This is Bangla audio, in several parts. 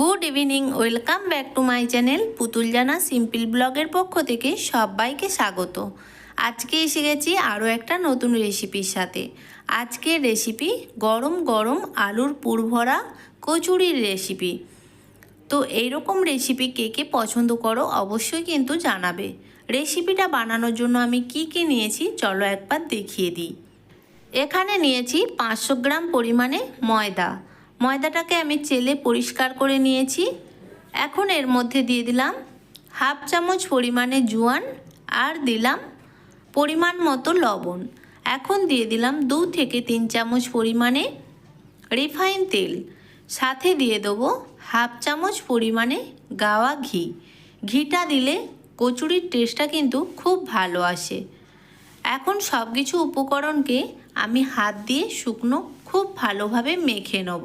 Good evening, welcome back to my channel Putul Jana simple ব্লগের পক্ষ থেকে সবাইকে স্বাগত। আজকে এসে গেছি আরও একটা নতুন রেসিপির সাথে। আজকের রেসিপি গরম গরম আলুর পুরভরা কচুরির রেসিপি। তো এইরকম রেসিপি কে কে পছন্দ করো অবশ্যই কিন্তু জানাবে। রেসিপিটা বানানোর জন্য আমি কি কি নিয়েছি চলো একবার দেখিয়ে দিই। এখানে নিয়েছি পাঁচশো গ্রাম পরিমাণে ময়দা ময়দাটাকে আমি চেলে পরিষ্কার করে নিয়েছি। এখন এর মধ্যে দিয়ে দিলাম হাফ চামচ পরিমাণে জোয়ান আর দিলাম পরিমাণ মতো লবণ। এখন দিয়ে দিলাম দু থেকে তিন চামচ পরিমাণে রিফাইন তেল। সাথে দিয়ে দেবো হাফ চামচ পরিমাণে গাওয়া ঘি। ঘিটা দিলে কচুরির টেস্টটা কিন্তু খুব ভালো আসে। এখন সব কিছু উপকরণকে আমি হাত দিয়ে শুকনো খুব ভালোভাবে মেখে নেব।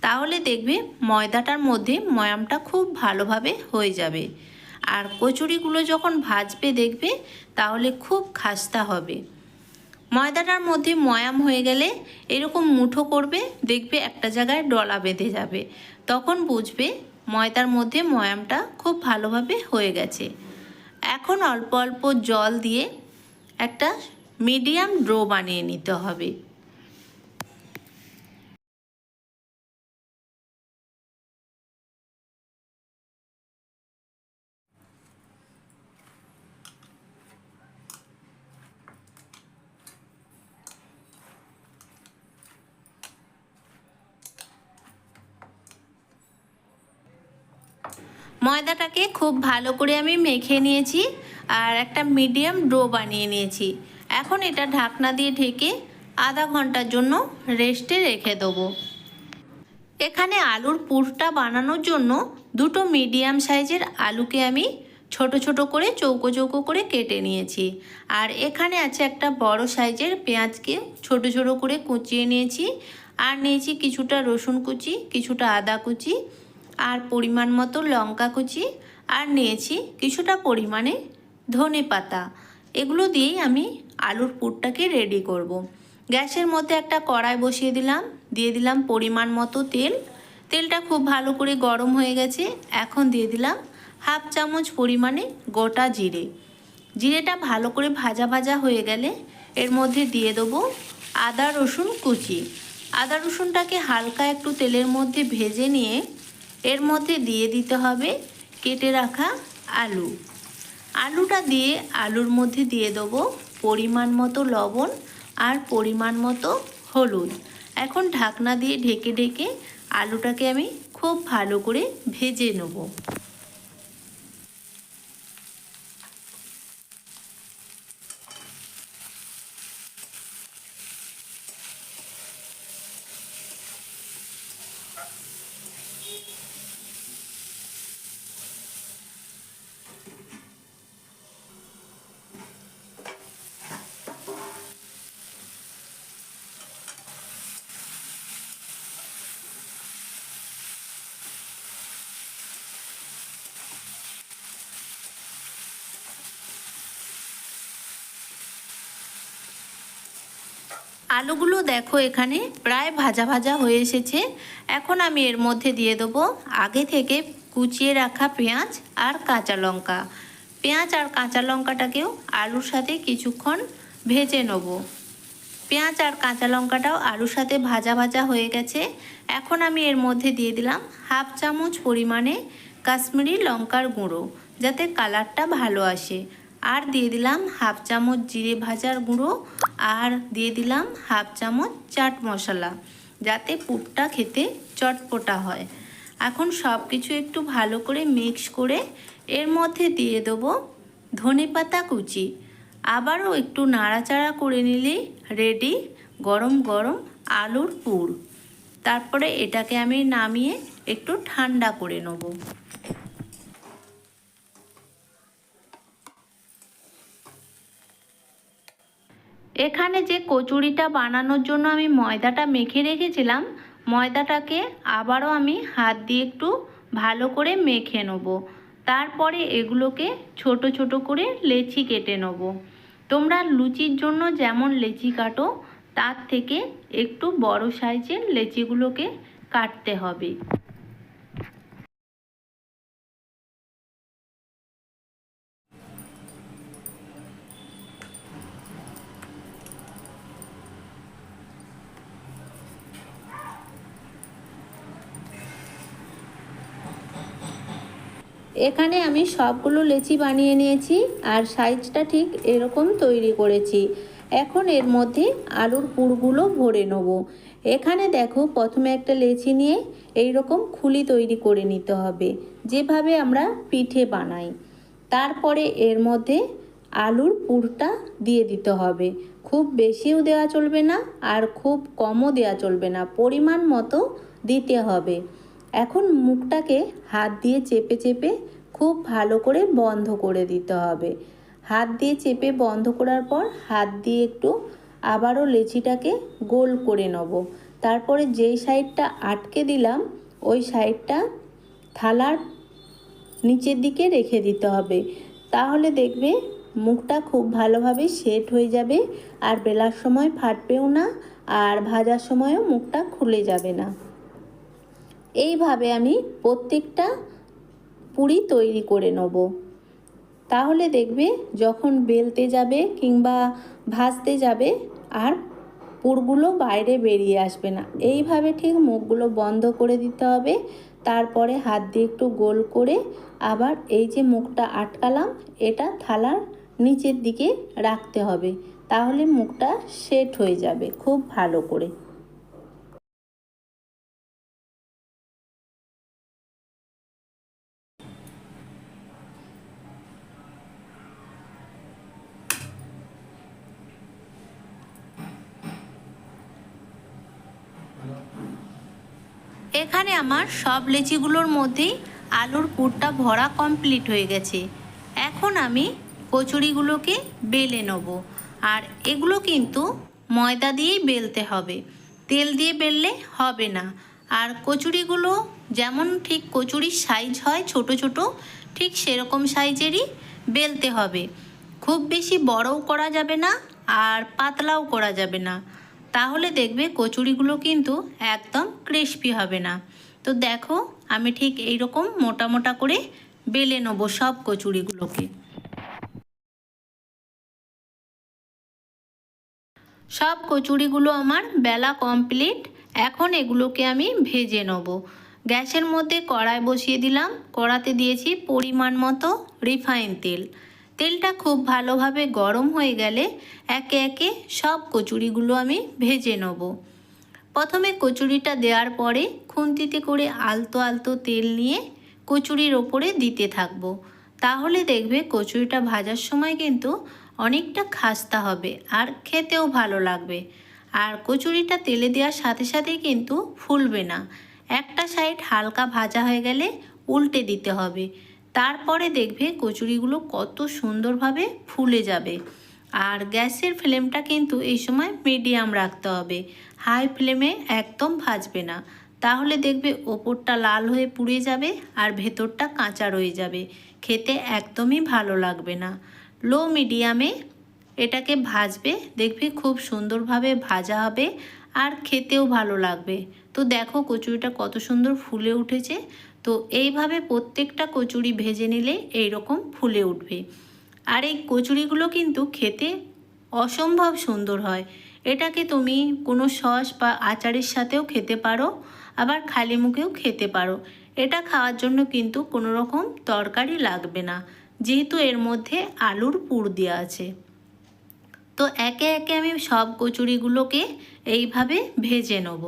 তাহলে দেখবে ময়দাটার মধ্যে ময়ামটা খুব ভালোভাবে হয়ে যাবে। আর কচুরিগুলো যখন ভাজবে দেখবে, তাহলে খুব খাস্তা হবে। ময়দাটার মধ্যে ময়াম হয়ে গেলে এরকম মুঠো করবে, দেখবে একটা জায়গায় ডলা বেঁধে যাবে। তখন বুঝবে ময়দার মধ্যে ময়ামটা খুব ভালোভাবে হয়ে গেছে। এখন অল্প অল্প জল দিয়ে একটা মিডিয়াম ড্রো বানিয়ে নিতে হবে। ময়দাটাকে খুব ভালো করে আমি মেখে নিয়েছি আর একটা মিডিয়াম ডো বানিয়ে নিয়েছি। এখন এটা ঢাকনা দিয়ে ঢেকে আধা ঘণ্টার জন্য রেস্টে রেখে দেবো। এখানে আলুর পুরটা বানানোর জন্য দুটো মিডিয়াম সাইজের আলুকে আমি ছোট ছোট করে চৌকো চৌকো করে কেটে নিয়েছি। আর এখানে আছে একটা বড় সাইজের পেঁয়াজকে ছোট ছোট করে কুচিয়ে নিয়েছি। আর নিয়েছি কিছুটা রসুন কুচি, কিছুটা আদা কুচি আর পরিমাণ মতো লঙ্কা কুচি আর নিয়েছি কিছুটা পরিমাণে ধনে পাতা। এগুলো দিয়েই আমি আলুর পুরটাকে রেডি করব। গ্যাসের মধ্যে একটা কড়াই বসিয়ে দিলাম। দিয়ে দিলাম পরিমাণ মতো তেল। তেলটা খুব ভালো করে গরম হয়ে গেছে। এখন দিয়ে দিলাম হাফ চামচ পরিমাণে গোটা জিরে। জিরেটা ভালো করে ভাজা ভাজা হয়ে গেলে এর মধ্যে দিয়ে দেবো আদা রসুন কুচি। আদা রসুনটাকে হালকা একটু তেলের মধ্যে ভেজে নিয়ে এর মধ্যে দিয়ে দিতে হবে কেটে রাখা আলু। আলুটা দিয়ে আলুর মধ্যে দিয়ে দেবো পরিমাণ মতো লবণ আর পরিমাণ মতো হলুদ। এখন ঢাকনা দিয়ে ঢেকে ঢেকে আলুটাকে আমি খুব ভালো করে ভেজে নেব। আলুগুলো দেখো এখানে প্রায় ভাজা ভাজা হয়ে এসেছে। এখন আমি এর মধ্যে দিয়ে দেবো আগে থেকে কুচিয়ে রাখা পেঁয়াজ আর কাঁচা লঙ্কা। পেঁয়াজ আর কাঁচা লঙ্কাটাকেও আলুর সাথে কিছুক্ষণ ভেজে নেব। পেঁয়াজ আর কাঁচা লঙ্কাটাও আলুর সাথে ভাজা ভাজা হয়ে গেছে। এখন আমি এর মধ্যে দিয়ে দিলাম হাফ চামচ পরিমাণে কাশ্মীরি লঙ্কার গুঁড়ো, যাতে কালারটা ভালো আসে। আর দিয়ে দিলাম হাফ চামচ জিরে ভাজার গুঁড়ো আর দিয়ে দিলাম হাফ চামচ চাট মশলা, যাতে পুরটা খেতে চটপটা হয়। এখন সব কিছু একটু ভালো করে মিক্স করে এর মধ্যে দিয়ে দেবো ধনে পাতা কুচি। আবারও একটু নাড়াচাড়া করে নিলেই রেডি গরম গরম আলুর পুর। তারপরে এটাকে আমি নামিয়ে একটু ঠান্ডা করে নেব। এখানে যে কচুরিটা বানানোর জন্য আমি ময়দাটা মেখে রেখেছিলাম, ময়দাটাকে আবারও আমি হাত দিয়ে একটু ভালো করে মেখে নেব। তারপরে এগুলোকে ছোট ছোট করে লেচি কেটে নেব। তোমরা লুচির জন্য যেমন লেচি কাটো, তার থেকে একটু বড় সাইজের লেচিগুলোকে কাটতে হবে। এখানে আমি সবগুলো লেচি বানিয়ে নিয়েছি আর সাইজটা ঠিক এরকম তৈরি করেছি। এখন এর মধ্যে আলুর পুরগুলো ভরে নেব। এখানে দেখো প্রথমে একটা লেচি নিয়ে এই রকম খুলি তৈরি করে নিতে হবে, যেভাবে আমরা পিঠে বানাই। তারপরে এর মধ্যে আলুর পুরটা দিয়ে দিতে হবে। খুব বেশিও দেওয়া চলবে না আর খুব কমও দেওয়া চলবে না, পরিমাণ মতো দিতে হবে। এখন মুখটাকে হাত দিয়ে চেপে চেপে খুব ভালো করে বন্ধ করে দিতে হবে। হাত দিয়ে চেপে বন্ধ করার পর হাত দিয়ে একটু আবারও লেচিটাকে গোল করে নেব। তারপরে যেই সাইডটা আটকে দিলাম, ওই সাইডটা থালার নিচের দিকে রেখে দিতে হবে। তাহলে দেখবে মুখটা খুব ভালোভাবে সেট হয়ে যাবে আর বেলার সময় ফাটবেও না আর ভাজার সময়ও মুখটা খুলে যাবে না। এইভাবে আমি প্রত্যেকটা পুরি তৈরি করে নেব। তাহলে দেখবে যখন বেলতে যাবে কিংবা ভাজতে যাবে, আর পুরগুলো বাইরে বেরিয়ে আসবে না। এইভাবে ঠিক মুখগুলো বন্ধ করে দিতে হবে। তারপরে হাত দিয়ে একটু গোল করে আবার এই যে মুখটা আটকালাম, এটা থালার নিচের দিকে রাখতে হবে। তাহলে মুখটা সেট হয়ে যাবে খুব ভালো করে। এখানে আমার সব লেচিগুলোর মধ্যেই আলুর পুরটা ভরা কমপ্লিট হয়ে গেছে। এখন আমি কচুরিগুলোকে বেলে নেব। আর এগুলো কিন্তু ময়দা দিয়েই বেলতে হবে। তেল দিয়ে বেললে হবে না। আর কচুরিগুলো যেমন ঠিক কচুরির সাইজ হয় ছোট ছোট, ঠিক সেরকম সাইজেরই বেলতে হবে। খুব বেশি বড়ও করা যাবে না আর পাতলাও করা যাবে না। তাহলে দেখবে কচুরিগুলো কিন্তু একদম ক্রিস্পি হবে না। তো দেখো, আমি ঠিক এই রকম মোটা মোটা করে বেলে নেব সব কচুরিগুলোকে। সব কচুরিগুলো আমার বেলা কমপ্লিট এখন এগুলোকে আমি ভেজে নেব। গ্যাসের মধ্যে কড়াই বসিয়ে দিলাম। কড়াতে দিয়েছি পরিমাণ মতো রিফাইন তেল। তেলটা খুব ভালোভাবে গরম হয়ে গেলে একে একে সব কচুরিগুলো আমি ভেজে নেব। প্রথমে কচুরিটা দেওয়ার পরে খুন্তিতে করে আলতো আলতো তেল নিয়ে কচুরির ওপরে দিতে থাকব। তাহলে দেখবে কচুরিটা ভাজার সময় কিন্তু অনেকটা খাস্তা হবে আর খেতেও ভালো লাগবে। আর কচুরিটা তেলে দেওয়ার সাথে সাথেই কিন্তু ফুলবে না। একটা সাইড হালকা ভাজা হয়ে গেলে উল্টে দিতে হবে। তারপরে দেখবে কচুরিগুলো কত সুন্দরভাবে ফুলে যাবে। আর গ্যাসের ফ্লেমটা কিন্তু এই সময় মিডিয়াম রাখতে হবে। হাই ফ্লেমে একদম ভাজবে না। তাহলে দেখবে ওপরটা লাল হয়ে পুড়ে যাবে আর ভেতরটা কাঁচা রয়ে যাবে। খেতে একদমই ভালো লাগবে না। লো মিডিয়ামে এটাকে ভাজবে। দেখবে খুব সুন্দরভাবে ভাজা হবে। আর খেতেও ভালো লাগবে। তো দেখো কচুরিটা কত সুন্দর ফুলে উঠেছে। তো এইভাবে প্রত্যেকটা কচুরি ভেজে নিলে এই রকম ফুলে উঠবে। আর এই কচুরিগুলো কিন্তু খেতে অসম্ভব সুন্দর হয়। এটাকে তুমি কোনো সস বা আচারের সাথেও খেতে পারো, আবার খালি মুখেও খেতে পারো। এটা খাওয়ার জন্য কিন্তু কোনো রকম তরকারি লাগবে না। যেহেতু এর মধ্যে আলুর পুর দেওয়া আছে। তো একে একে আমি সব কচুরিগুলোকে এইভাবে ভেজে নেব।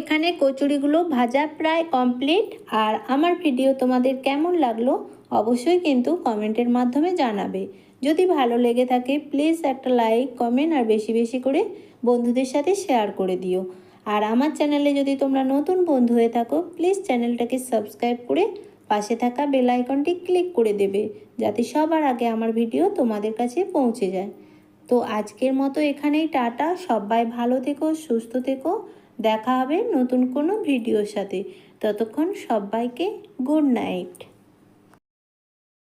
এখানে কচুরিগুলো ভাজা প্রায় কমপ্লিট আর আমার ভিডিও তোমাদের কেমন লাগল অবশ্যই কিন্তু কমেন্টের মাধ্যমে জানাবে। যদি ভালো লেগে থাকে প্লিজ একটা লাইক কমেন্ট আর বেশি বেশি করে বন্ধুদের সাথে শেয়ার করে দিও। আর আমার চ্যানেলে যদি তোমরা নতুন বন্ধু হয়ে থাকো প্লিজ চ্যানেলটাকে সাবস্ক্রাইব করে পাশে থাকা বেল আইকনটি ক্লিক করে দেবে, যাতে সবার আগে আমার ভিডিও তোমাদের কাছে পৌঁছে যায়। তো আজকের মতো এখানেই টাটা। সবাই ভালো থেকো, সুস্থ থেকো। দেখা হবে নতুন কোনো ভিডিওর সাথে। ততক্ষণ সবাইকে গুড নাইট